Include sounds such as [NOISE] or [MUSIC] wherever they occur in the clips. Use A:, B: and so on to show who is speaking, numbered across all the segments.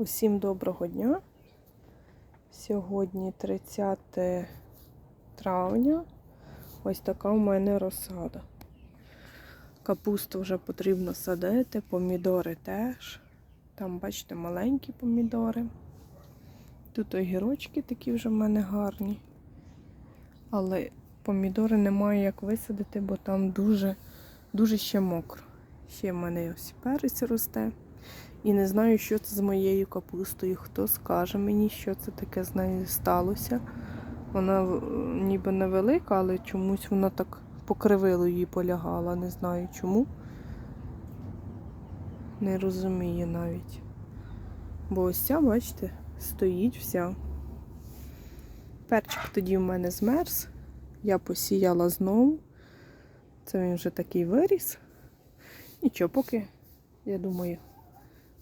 A: Усім доброго дня. Сьогодні 30 травня. Ось така в мене розсада. Капусту вже потрібно садити, помідори теж. Там, бачите, маленькі помідори. Тут огірочки такі вже в мене гарні. Але помідори немає як висадити, бо там дуже, дуже ще мокро. Ще в мене ось перець росте. І не знаю, що це з моєю капустою. Хто скаже мені, що це таке з нею сталося. Вона е, ніби невелика, але чомусь вона так покривило її полягала. Не знаю чому. Не розумію навіть. Бо ось ця, бачите, стоїть вся. Перчик тоді в мене змерз. Я посіяла знову. Це він вже такий виріс. Нічого, поки, я думаю,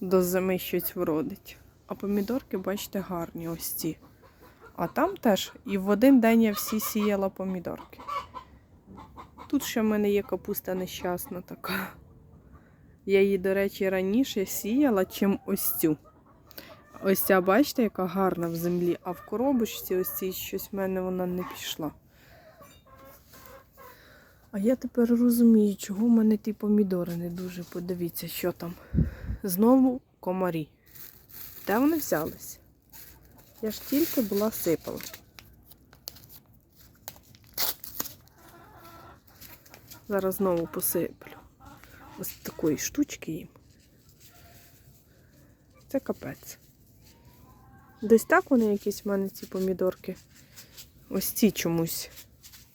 A: до зими щось вродить. А помідорки, бачите, гарні ось ці. А там теж і в один день я всі сіяла помідорки. Тут ще в мене є капуста нещасна така. Я її, до речі, раніше сіяла, чим ось цю. Ось ця, бачите, яка гарна в землі, а в коробочці ось цій щось в мене вона не пішла. А я тепер розумію, чого в мене ті помідори не дуже. Подивіться, що там. Знову комарі. Де вони взялись? Я ж тільки була сипала. Зараз знову посиплю. Ось такої штучки їм. Це капець. Десь так вони якісь в мене ці помідорки. Ось ці чомусь.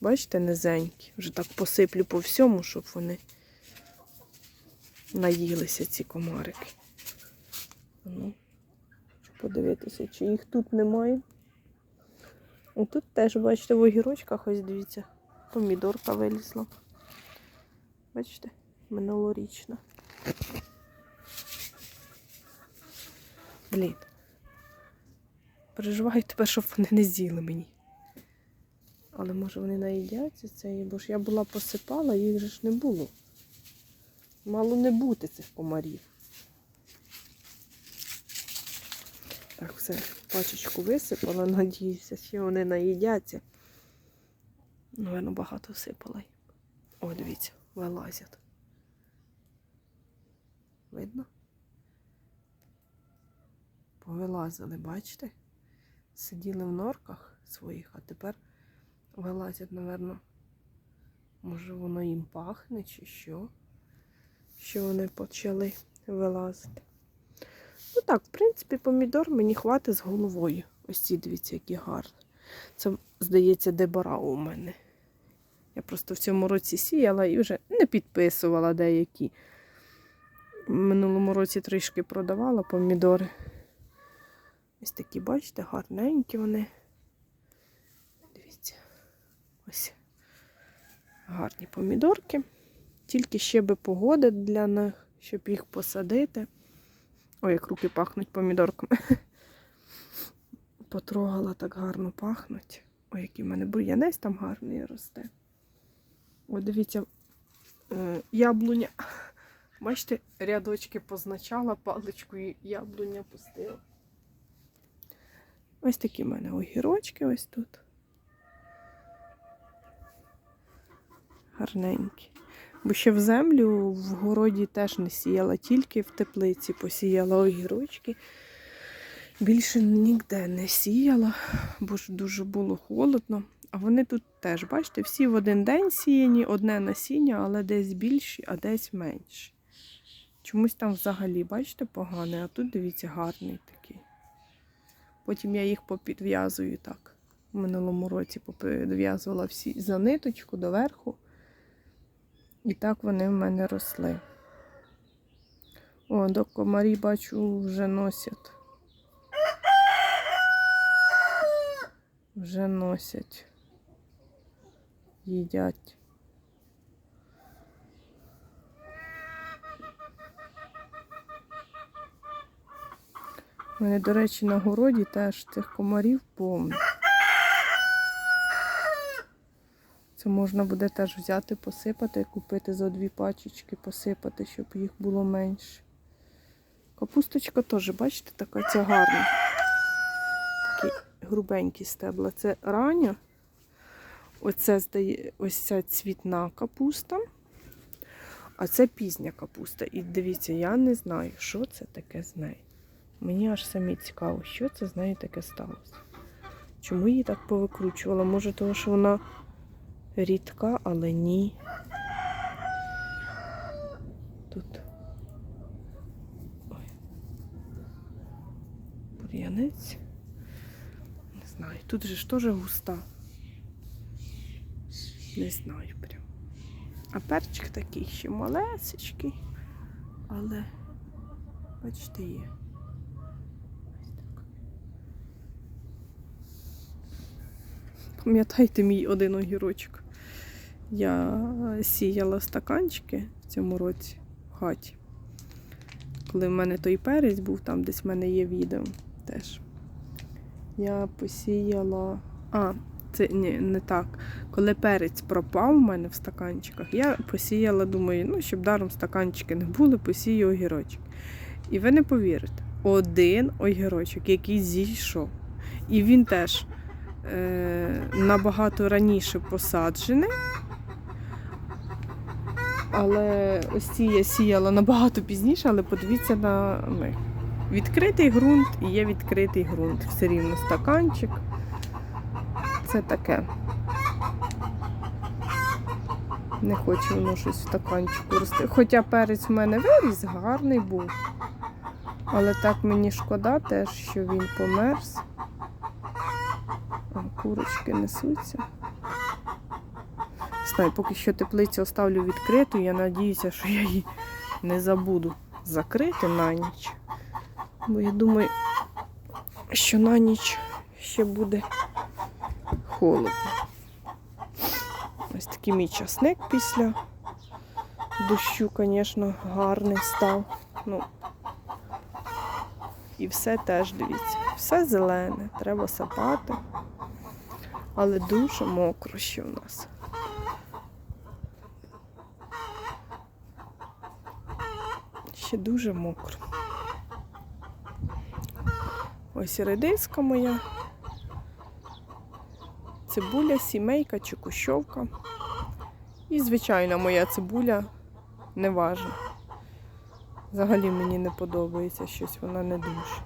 A: Бачите, низенькі. Вже так посиплю по всьому, щоб вони наїлися ці комарики. Ну, подивитися, чи їх тут немає. О, тут теж, бачите, в огірочках, ось дивіться, помідорка вилізла. Бачите, минулорічна. Блін. Переживаю тепер, щоб вони не з'їли мені. Але може вони наїдяться цієї, бо ж я була посипала, їх же ж не було. Мало не бути цих комарів. Так, все, пачечку висипала, надіюся, що вони наїдяться. Наверно, багато всипала. О, дивіться, вилазять. Видно? Повилазили, бачите? Сиділи в норках своїх, а тепер вилазять, напевно. Може воно їм пахне чи що? Що вони почали вилазити. Ну так, в принципі, помідор мені хватить з головою. Ось ці дивіться, які гарні. Це, здається, дебора у мене. Я просто в цьому році сіяла і вже не підписувала деякі. Минулому році трішки продавала помідори. Ось такі, бачите, гарненькі вони. Ось гарні помідорки. Тільки ще би погода для них, щоб їх посадити. Ой, як руки пахнуть помідорками. [LAUGHS] Потрогала так гарно пахнуть. Ой, який в мене бур'янець там гарний росте. Ой, дивіться, е, яблуня. [LAUGHS] Бачите, рядочки позначала паличкою, яблуня пустила. Ось такі в мене огірочки ось тут. Гарненькі. Бо ще в землю в городі теж не сіяла, тільки в теплиці посіяла огірочки. Більше ніде не сіяла, бо ж дуже було холодно. А вони тут теж, бачите, всі в один день сіяні, одне насіння, але десь більші, а десь менші. Чомусь там взагалі, бачите, поганий, а тут, дивіться, гарний такий. Потім я їх попідв'язую так. В минулому році попідв'язувала всі за ниточку доверху. І так вони в мене росли. О, до комарі, бачу, вже носять. Вже носять. Їдять. У мене, до речі, на городі теж цих комарів повно. Це можна буде теж взяти, посипати, купити за дві пачечки, посипати, щоб їх було менше. Капусточка теж, бачите, така ця гарна. Такі грубенькі стебла. Це рання. Оце здає, ось ця цвітна капуста. А це пізня капуста. І дивіться, я не знаю, що це таке з нею. Мені аж самі цікаво, що це з нею таке сталося. Чому її так повикручувала? Може, тому що вона рідка, але ні. Тут. Ой. Бур'янець. Не знаю. Тут же ж теж густа. Не знаю прям. А перчик такий ще малесечкий, але бачите, є. Пам'ятаєте мій один огірочок? Я сіяла стаканчики в цьому році в хаті. Коли в мене той перець був, там десь в мене є відео теж. Я посіяла. А, це ні, не так. Коли перець пропав у мене в стаканчиках, я посіяла, думаю, ну, щоб даром стаканчики не були, посію огірочок. І ви не повірите, один огірочок, який зійшов. І він теж е, набагато раніше посаджений. Але ось ці я сіяла набагато пізніше, але подивіться на них. Відкритий ґрунт і є відкритий ґрунт. Все рівно стаканчик. Це таке. Не хоче воно щось в стаканчику рости. Хоча перець в мене виріс, гарний був. Але так мені шкода теж, що він померз. Курочки несуться. Знаю, поки що теплицю оставлю відкриту, я надіюся, що я її не забуду закрити на ніч. Бо я думаю, що на ніч ще буде холодно. Ось такий мій часник після дощу, звісно, гарний став. Ну, і все теж дивіться. Все зелене, треба сапати. Але дуже мокро ще в нас. Ще дуже мокро. Ось редиска моя. Цибуля, сімейка чи кущовка. І звичайна моя цибуля неважна. Взагалі мені не подобається щось, вона не дуже.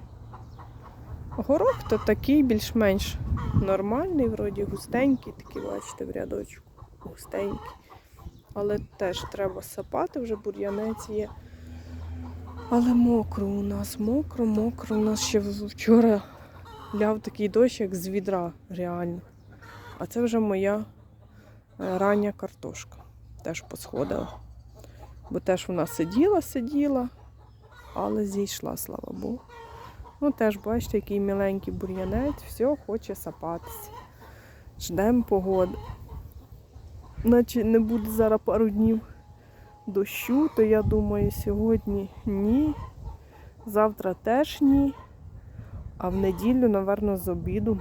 A: Горох то такий більш-менш нормальний, вроді густенький, такий, бачите, в рядочку. Густенький. Але теж треба сапати, вже бур'янець є. Але мокро у нас, мокро, мокро. У нас ще вчора ляв такий дощ, як з відра, реально. А це вже моя е, рання картошка. Теж посходила. Бо теж вона сиділа, сиділа, але зійшла, слава Богу. Ну, теж, бачите, який міленький бур'янець, все хоче сапатися. Ждемо погоди. Наче не буде зараз пару днів дощу, то я думаю, сьогодні ні. Завтра теж ні. А в неділю, напевно, з обіду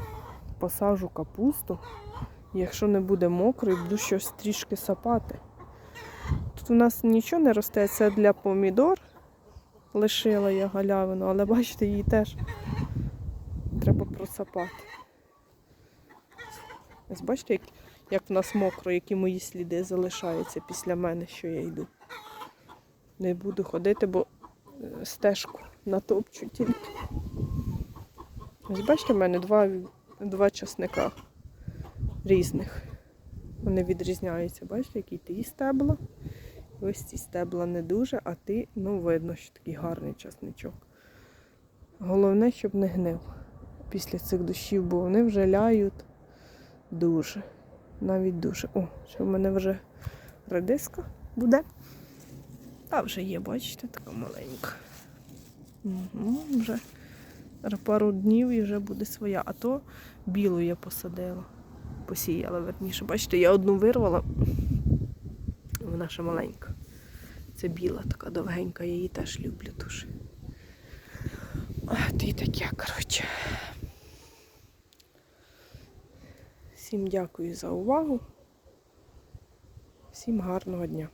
A: посажу капусту. Якщо не буде мокро, і буду щось трішки сапати. Тут у нас нічого не росте, це для помідор. Лишила я галявину, але бачите, її теж треба просапати. Ось бачите, як, як в нас мокро, які мої сліди залишаються після мене, що я йду. Не буду ходити, бо е, стежку натопчу тільки. Ось бачите, в мене два, два часника різних. Вони відрізняються. Бачите, які ті стебла. Ось ці стебла не дуже, а ти, ну, видно, що такий гарний часничок. Головне, щоб не гнив після цих дощів, бо вони вже ляють дуже. Навіть дуже. О, що в мене вже редиска буде. Та вже є, бачите, така маленька. Угу, вже пару днів і вже буде своя. А то білу я посадила. Посіяла верніше. Бачите, я одну вирвала. Вона ще маленька. Це біла, така довгенька, я її теж люблю дуже. А, ти таке, коротше. Всім дякую за увагу. Всім гарного дня.